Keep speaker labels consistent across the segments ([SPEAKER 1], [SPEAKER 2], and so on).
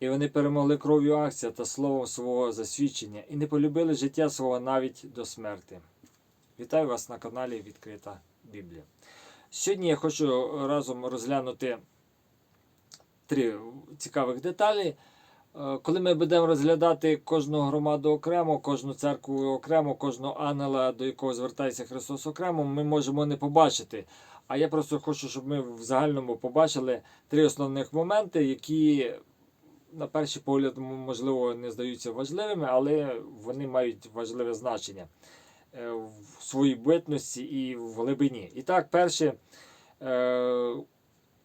[SPEAKER 1] І вони перемогли кров'ю акція та словом свого засвідчення і не полюбили життя свого навіть до смерти. Вітаю вас на каналі Відкрита Біблія. Сьогодні я хочу разом розглянути три цікавих деталі. Е, Коли ми будемо розглядати кожну громаду окремо, кожну церкву окремо, кожного ангела, до якого звертається Христос окремо, ми можемо не побачити. А я просто хочу, щоб ми в загальному побачили три основних моменти, які на перший погляд, можливо, не здаються важливими, але вони мають важливе значення е, в своїй битності і в глибині. І так, перше, е,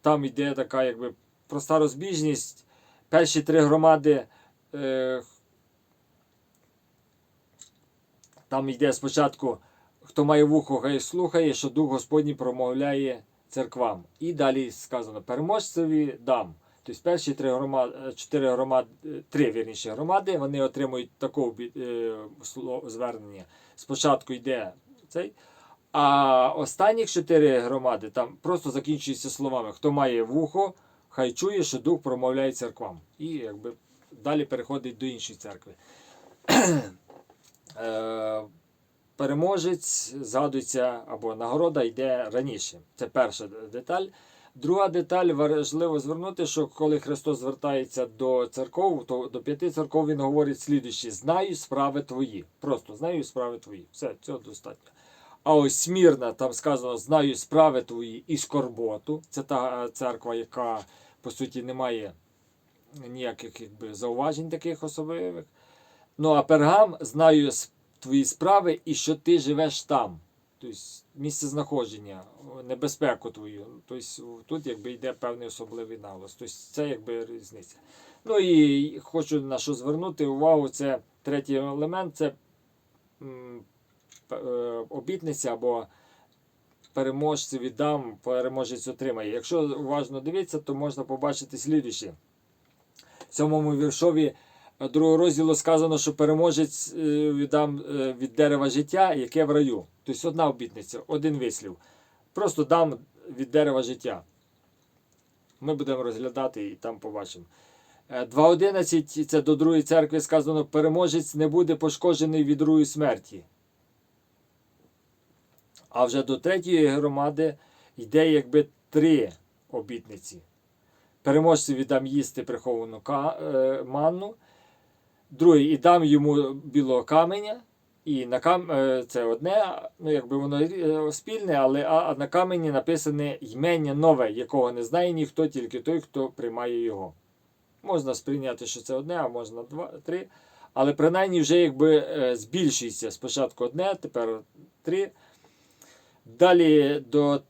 [SPEAKER 1] там йде така якби проста розбіжність. Перші три громади. е, Там йде спочатку, хто має вухо, хай слухає, що Дух Господній промовляє церквам. І далі сказано: переможцеві дам. Тобто перші три громади, чотири громади, три вірніше громади, вони отримують таке е, звернення. Спочатку йде цей. А останні чотири громади там просто закінчуються словами: хто має вухо, хай чує, що Дух промовляє церквам. І якби далі переходить до іншої церкви. Е, Переможець згадується або нагорода йде раніше. Це перша деталь. Друга деталь важливо звернути, що коли Христос звертається до церков, то до п'яти церков він говорить слідуючі: знаю справи твої. Просто знаю справи твої. Все, цього достатньо. А ось смірна, там сказано, знаю справи твої і скорботу. Це та церква, яка по суті не має ніяких якби, зауважень таких особливих. Ну а пергам знаю твої справи і що ти живеш там. Тобто місце знаходження, небезпеку твою. Тобто тут якби йде певний особливий наголос. Тобто це якби різниця. Ну і хочу на що звернути увагу, це третій елемент це е, обітниця або переможцю віддам, переможець отримає. Якщо уважно дивитися, то можна побачити слідуюче. В сьомому віршові другого розділу сказано, що переможець е, віддам е, від дерева життя, яке в раю. Тобто одна обітниця, один вислів. Просто дам від дерева життя. Ми будемо розглядати і там побачимо. Е, 2.11 це до другої церкви сказано, переможець не буде пошкоджений від другої смерті. А вже до третьої громади йде якби три обітниці. Переможцю віддам їсти приховану е, манну. Другий, і дам йому білого каменя. І на кам... е, це одне, ну якби воно е, спільне, але а, на камені написане ймення нове, якого не знає ніхто, тільки той, хто приймає його. Можна сприйняти, що це одне, а можна два, три. Але принаймні вже якби е, збільшується. Спочатку одне, тепер три. Далі до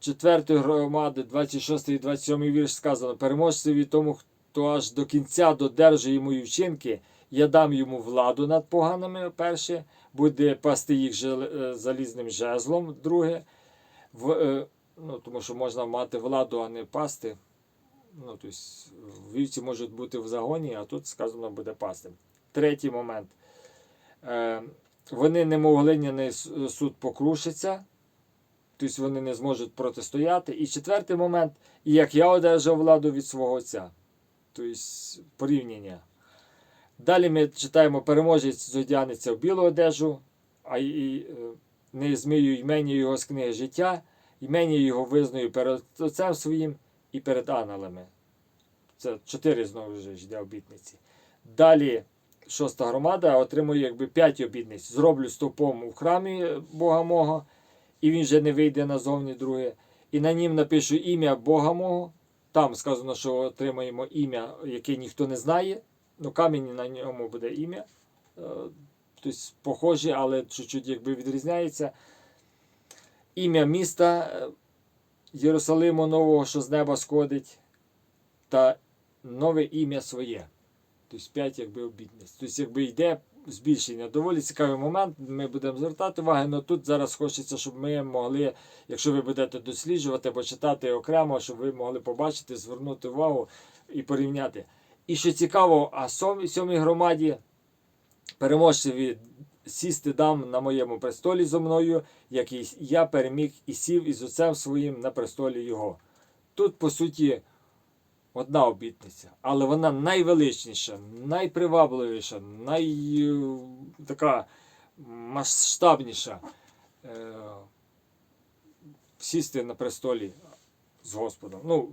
[SPEAKER 1] четвертої громади, 26 і 27 вірш сказано: переможцеві тому, хто аж до кінця додержує мої вчинки, я дам йому владу над поганими, перше, буде пасти їх е, залізним жезлом, друге. В, е, ну, тому що можна мати владу, а не пасти. Ну, тобто, вівці можуть бути в загоні, а тут сказано буде пасти. Третій момент. Е, вони немов глиняний с- суд покрушиться, тобто вони не зможуть протистояти. І четвертий момент, як я одержав владу від свого отця. Тобто порівняння. Далі ми читаємо переможець зодягнеться в білу одежу, а і, е, не змию імені його з книги життя, імені його визнаю перед отцем своїм і перед ангелами. Це чотири знову ж йде обітниці. Далі шоста громада отримує якби п'ять обітниць. Зроблю стовпом у храмі Бога мого, і він вже не вийде назовні друге. І на нім напишу ім'я Бога мого. Там сказано, що отримаємо ім'я, яке ніхто не знає. Ну, камінь на ньому буде ім'я. Е, Тобто похожі, але чуть-чуть якби відрізняється. Ім'я міста е, Єрусалиму нового, що з неба сходить, та нове ім'я своє. Тобто 5 якби обітниць. Тобто, якби йде збільшення. Доволі цікавий момент. Ми будемо звертати увагу, але тут зараз хочеться, щоб ми могли, якщо ви будете досліджувати або читати окремо, щоб ви могли побачити, звернути увагу і порівняти. І що цікаво, а сьомій громаді переможцеві сісти дам на моєму престолі зо мною, як я переміг і сів із отцем своїм на престолі його. Тут, по суті, одна обітниця, але вона найвеличніша, найпривабливіша, най, е, така масштабніша. Е, сісти на престолі з Господом. Ну,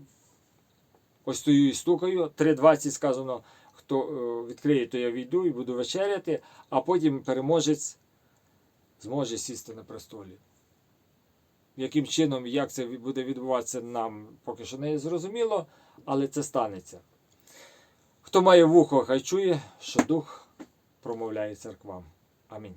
[SPEAKER 1] ось стою і стукаю. 3.20 сказано, хто е, відкриє, то я війду і буду вечеряти, а потім переможець зможе сісти на престолі. Яким чином, як це буде відбуватися, нам поки що не зрозуміло, але це станеться. Хто має вухо, хай чує, що дух промовляє церквам. Амінь.